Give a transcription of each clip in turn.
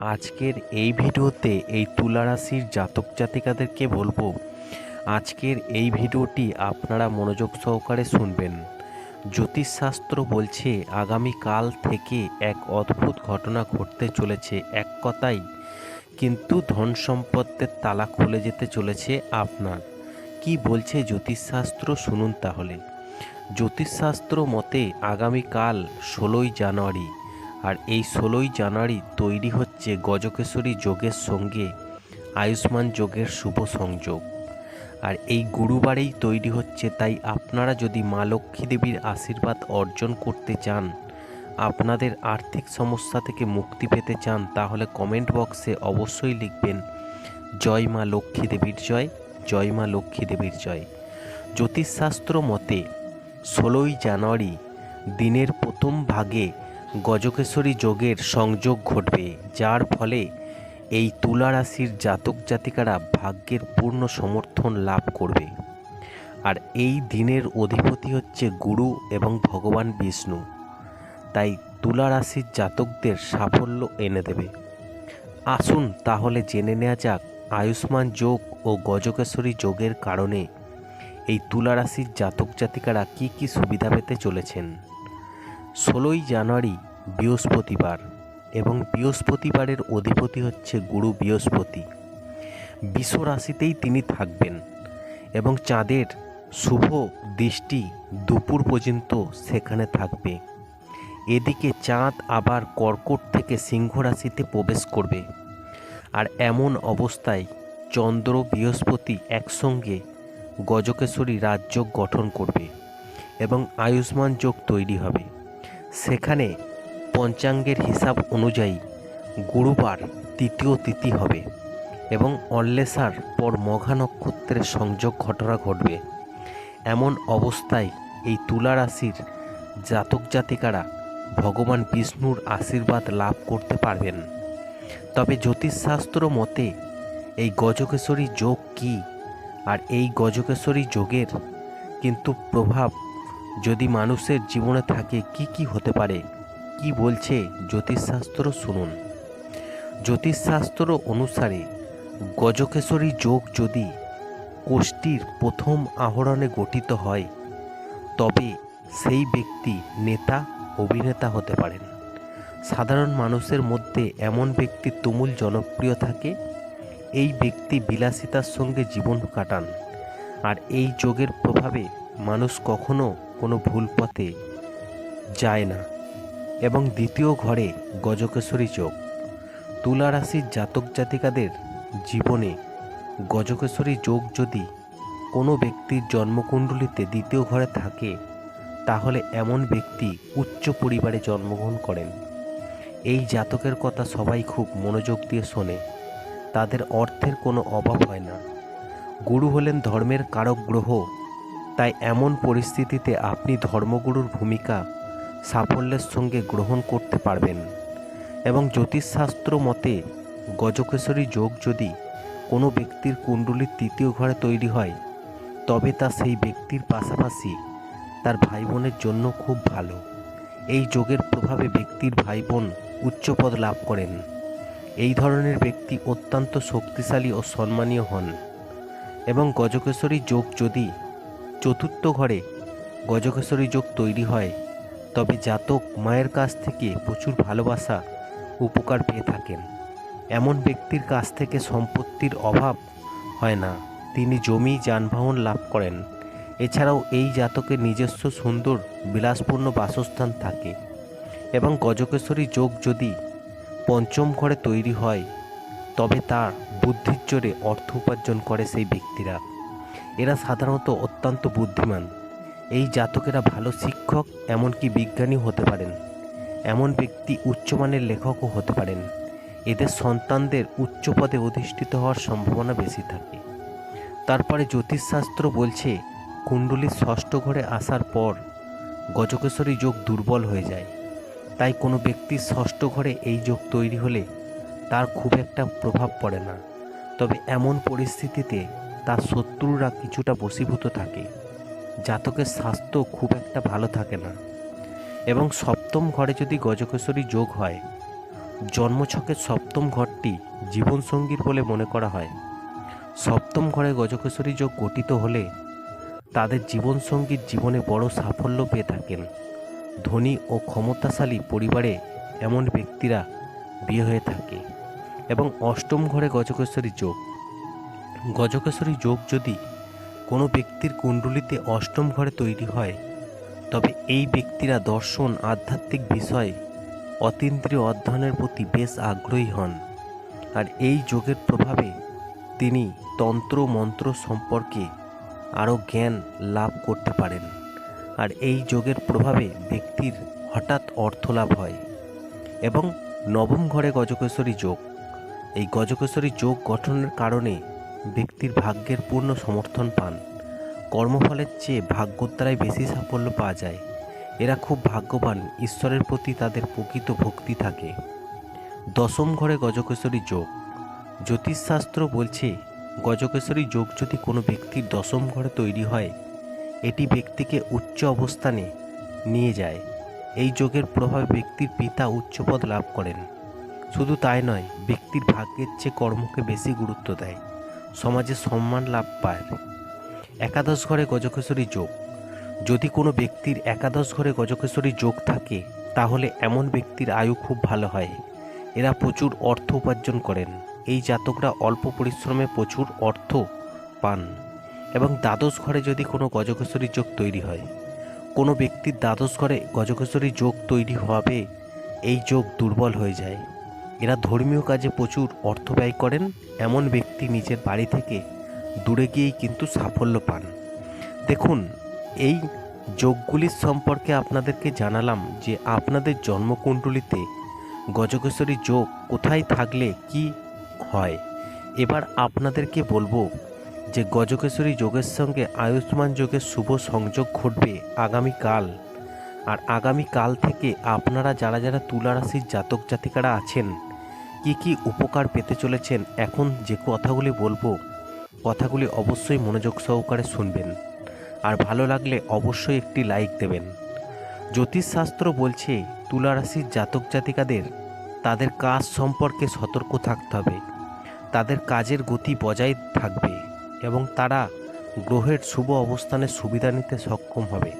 আজকের এই ভিডিওতে এই তুলা রাশির জাতক জাতিকাদেরকে বলব, আজকের এই ভিডিওটি আপনারা মনোযোগ সহকারে শুনবেন। জ্যোতিষশাস্ত্র বলছে আগামী কাল থেকে এক অদ্ভুত ঘটনা ঘটতে চলেছে এক কথাই, কিন্তু ধন সম্পদের তালা খুলে যেতে চলেছে আপনার। কি বলছে জ্যোতিষশাস্ত্র? শুনুন তাহলে। জ্যোতিষশাস্ত্র মতে, আগামীকাল ষোলোই জানুয়ারি আর এই ষোলোই জানুয়ারি তৈরি হচ্ছে গজকেশরী যোগের সঙ্গে আয়ুষ্মান যোগের শুভ সংযোগ। আর এই গুরুবারেই তৈরি হচ্ছে, তাই আপনারা যদি মা লক্ষ্মী দেবীর আশীর্বাদ অর্জন করতে চান, আপনাদের আর্থিক সমস্যা থেকে মুক্তি পেতে চান, তাহলে কমেন্ট বক্সে অবশ্যই লিখবেন, জয় মা লক্ষ্মী দেবীর জয় জয় মা লক্ষ্মী দেবীর জয়। জ্যোতিষশাস্ত্র মতে, ষোলোই জানুয়ারি দিনের প্রথম ভাগে গজকেশরী যোগের সংযোগ ঘটবে, যার ফলে এই তুলা রাশির জাতক জাতিকারা ভাগ্যের পূর্ণ সমর্থন লাভ করবে। আর এই দিনের অধিপতি হচ্ছে গুরু এবং ভগবান বিষ্ণু। তাই তুলা রাশির জাতকদের সাফল্য এনে দেবে। আসুন তাহলে জেনে নেওয়া যাক আয়ুষ্মান যোগ ও গজকেশরী যোগের কারণে এই তুলা রাশির জাতক জাতিকারা কী কী সুবিধা পেতে চলেছেন। ষোলোই জানুয়ারি বৃহস্পতিবার এবং বৃহস্পতিবারের অধিপতি হচ্ছে গুরু বৃহস্পতি। বিশ্ব রাশিতেই তিনি থাকবেন এবং চাঁদের শুভ দৃষ্টি দুপুর পর্যন্ত সেখানে থাকবে। এদিকে চাঁদ আবার কর্কট থেকে সিংহ রাশিতে প্রবেশ করবে আর এমন অবস্থায় চন্দ্র বৃহস্পতি একসঙ্গে গজকেশরী রাজযোগ গঠন করবে এবং আয়ুষ্মান যোগ তৈরি হবে। সেখানে পঞ্চাঙ্গের হিসাব অনুযায়ী গুরুবার তৃতীয় তিথি হবে এবং অল্লেসার পর মঘা নক্ষত্রের সংযোগ ঘটনা ঘটবে। এমন অবস্থায় এই তুলা রাশির জাতক জাতিকারা ভগবান বিষ্ণুর আশীর্বাদ লাভ করতে পারবেন। তবে জ্যোতিষশাস্ত্র মতে এই গজকেশরী যোগ কী? আর এই গজকেশরী যোগের কিন্তু প্রভাব যদি মানুষের জীবনে থাকে, কি কি হতে পারে? কি বলছে জ্যোতিষশাস্ত্র শুনুন। জ্যোতিষশাস্ত্র অনুসারে গজকেশরী যোগ যদি কোষ্ঠীর প্রথম আহরণে গঠিত হয়, তবে সেই ব্যক্তি নেতা, অভিনেতা হতে পারেন। সাধারণ মানুষের মধ্যে এমন ব্যক্তি তুমুল জনপ্রিয় থাকে, এই ব্যক্তি বিলাসিতার সঙ্গে জীবন কাটান। আর এই যোগের প্রভাবে মানুষ কখনো কোনো ভুল পথে যায় না। এবং দ্বিতীয় ঘরে গজকেশরী যোগ। তুলা রাশির জাতক জাতিকাদের জীবনে গজকেশ্বরী যোগ যদি কোনো ব্যক্তির জন্মকুণ্ডলিতে দ্বিতীয় ঘরে থাকে, তাহলে এমন ব্যক্তি উচ্চ পরিবারে জন্মগ্রহণ করেন। এই জাতকের কথা সবাই খুব মনোযোগ দিয়ে শোনে। তাদের অর্থের কোনো অভাব হয় না। গুরু হলেন ধর্মের কারক গ্রহ তাই এমন পরিস্থিতিতে আপনি ধর্মগুরুর ভূমিকা সাফল্যের সঙ্গে গ্রহণ করতে পারবেন। এবং জ্যোতিষশাস্ত্র মতে গজকেশরী যোগ যদি কোনো ব্যক্তির কুণ্ডলীর তৃতীয় ঘরে তৈরি হয়, তবে তা সেই ব্যক্তির পাশাপাশি তার ভাই বোনের জন্য খুব ভালো। এই যোগের প্রভাবে ব্যক্তির ভাই বোন উচ্চপদ লাভ করেন। এই ধরনের ব্যক্তি অত্যন্ত শক্তিশালী ও সম্মানীয় হন। এবং গজকেশরী যোগ যদি চতুর্থ ঘরে গজকেশরী যোগ তৈরি হয়, তবে জাতক মায়ের কাছ থেকে প্রচুর ভালোবাসা উপকার পেয়ে থাকেন। এমন ব্যক্তির কাছ থেকে সম্পত্তির অভাব হয় না, তিনি জমি যানবাহন লাভ করেন। এছাড়াও এই জাতকের নিজস্ব সুন্দর, বিলাসপূর্ণ বাসস্থান থাকে এবং গজকেশরী যোগ যদি পঞ্চম ঘরে তৈরি হয়, তবে তার বুদ্ধির জোরে অর্থ উপার্জন করে সেই ব্যক্তিরা। এরা সাধারণত অত্যন্ত বুদ্ধিমান। এই জাতকেরা ভালো শিক্ষক, এমনকি বিজ্ঞানী হতে পারেন। এমন ব্যক্তি উচ্চমানের লেখকও হতে পারেন। এদের সন্তানদের উচ্চ পদে অধিষ্ঠিত হওয়ার সম্ভাবনা বেশি থাকে। তারপরে জ্যোতিষশাস্ত্র বলছে কুণ্ডলীর ষষ্ঠ ঘরে আসার পর গজকেশরী যোগ দুর্বল হয়ে যায়। তাই কোনো ব্যক্তির ষষ্ঠ ঘরে এই যোগ তৈরি হলে তার খুব একটা প্রভাব পড়ে না। তবে এমন পরিস্থিতিতে তার শত্রুরা কিছুটা বশীভূত থাকে। জাতকের স্বাস্থ্য খুব একটা ভালো থাকে না। এবং সপ্তম ঘরে যদি গজকেশরী যোগ হয়, জন্মছকের সপ্তম ঘরটি জীবনসঙ্গীর বলে মনে করা হয়। সপ্তম ঘরে গজকেশরী যোগ গঠিত হলে তাদের জীবনসঙ্গীর জীবনে বড় সাফল্য পেয়ে থাকেন। ধনী ও ক্ষমতাশালী পরিবারে এমন ব্যক্তিরা বিয়ে হয়ে থাকে। এবং অষ্টম ঘরে গজকেশরী যোগ গজকেশরী যোগ যদি কোনো ব্যক্তির কুণ্ডলিতে অষ্টম ঘরে তৈরি হয়, তবে এই ব্যক্তিরা দর্শন, আধ্যাত্মিক বিষয়ে, অতীন্দ্রিয় অধ্যয়নের প্রতি বেশ আগ্রহী হন। আর এই যোগের প্রভাবে তিনি তন্ত্র, মন্ত্র সম্পর্কে আরও জ্ঞান লাভ করতে পারেন। আর এই যোগের প্রভাবে ব্যক্তির হঠাৎ অর্থ লাভ হয়। এবং নবম ঘরে গজকেশরী যোগ। এই গজকেশরী যোগ গঠনের কারণে ব্যক্তির ভাগ্যের পূর্ণ সমর্থন পান। কর্মফলের চেয়ে ভাগ্যর দ্বারাই বেশি সাফল্য পাওয়া যায়। এরা খুব ভাগ্যবান, ঈশ্বরের প্রতি তাদের প্রকৃত ভক্তি থাকে। দশম ঘরে গজকেশরী যোগ। জ্যোতিষশাস্ত্র বলছে, গজকেশরী যোগ যদি কোনো ব্যক্তির দশম ঘরে তৈরি হয়, এটি ব্যক্তিকে উচ্চ অবস্থানে নিয়ে যায়। এই যোগের প্রভাবে ব্যক্তির পিতা উচ্চপদ লাভ করেন। শুধু তাই নয়, ব্যক্তির ভাগ্যের চেয়ে কর্মকে বেশি গুরুত্ব দেয়। সমাজে সম্মান লাভ পায়। একাদশ ঘরে গজকেশরী যোগ। যদি কোনো ব্যক্তির একাদশ ঘরে গজকেশরী যোগ থাকে, তাহলে এমন ব্যক্তির আয়ু খুব ভালো হয়। এরা প্রচুর অর্থ উপার্জন করেন। এই জাতকরা অল্প পরিশ্রমে প্রচুর অর্থ পান এবং দ্বাদশ ঘরে যদি কোনো গজকেশরী যোগ তৈরি হয়, কোনো ব্যক্তির দ্বাদশ ঘরে গজকেশরী যোগ তৈরি হবে, এই যোগ দুর্বল হয়ে যায়। এরা ধর্মীয় কাজে প্রচুর অর্থ ব্যয় করেন, এমন ব্যক্তি নিজের বাড়ি থেকে দূরে গিয়েই কিন্তু সাফল্য পান। দেখুন, এই যোগগুলির সম্পর্কে আপনাদেরকে জানালাম যে আপনাদের জন্মকুণ্ডলিতে গজকেশরী যোগ কোথায় থাকলে কি হয়। এবার আপনাদেরকে বলব যে গজকেশ্বরী যোগের সঙ্গে আয়ুষ্মান যোগের শুভ সংযোগ ঘটবে আগামীকাল। আর আগামীকাল থেকে আপনারা যারা যারা তুলারাশির জাতক জাতিকারা আছেন কি কি উপকার পেতে চলেছেন এখন যে কথাগুলি বলব, কথাগুলি অবশ্যই মনোযোগ সহকারে শুনবেন। আর ভালো লাগলে অবশ্যই একটি লাইক দেবেন। জ্যোতিষশাস্ত্র বলছে তুলা রাশির জাতক জাতিকাদের, তাদের কাজ সম্পর্কে সতর্ক থাকতে হবে। তাদের কাজের গতি বজায় থাকবে এবং তারা গ্রহের শুভ অবস্থানে সুবিধা নিতে সক্ষম হবে।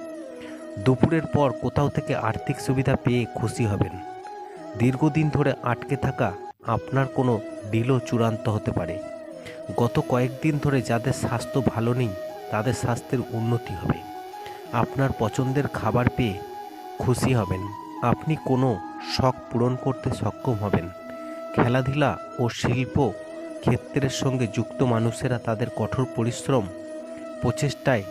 দুপুরের পর কোথাও থেকে আর্থিক সুবিধা পেয়ে খুশি হবেন। দীর্ঘদিন ধরে আটকে থাকা আপনার কোনো ডিলও চূড়ান্ত হতে পারে। গত কয়েকদিন ধরে যাদের স্বাস্থ্য ভালো নেই, তাদের স্বাস্থ্যের উন্নতি হবে। আপনার পছন্দের খাবার পেয়ে খুশি হবেন। আপনি কোনো শখ পূরণ করতে সক্ষম হবেন। খেলাধুলা ও শিল্প ক্ষেত্রের সঙ্গে যুক্ত মানুষেরা তাদের কঠোর পরিশ্রম, প্রচেষ্টায়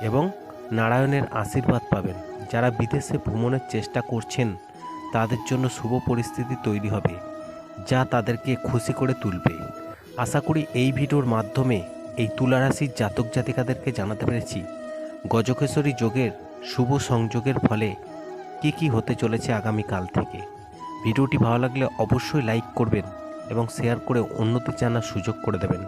এবং নারায়ণের আশীর্বাদ পাবেন। যারা বিদেশে ভ্রমণের চেষ্টা করছেন, তাদের জন্য শুভ পরিস্থিতি তৈরি হবে। যা তাদেরকে খুশি করে তুলবে। আশা করি এই ভিডিওর মাধ্যমে এই তুলারাশির জাতক জাতিকাদেরকে জানাতে পেরেছি গজকেশ্বরী যোগের শুভ সংযোগের ফলে কি কি হতে চলেছে আগামীকাল থেকে। ভিডিওটি ভালো লাগলে অবশ্যই লাইক করবেন এবং শেয়ার করে উন্নতি জানার সুযোগ করে দেবেন।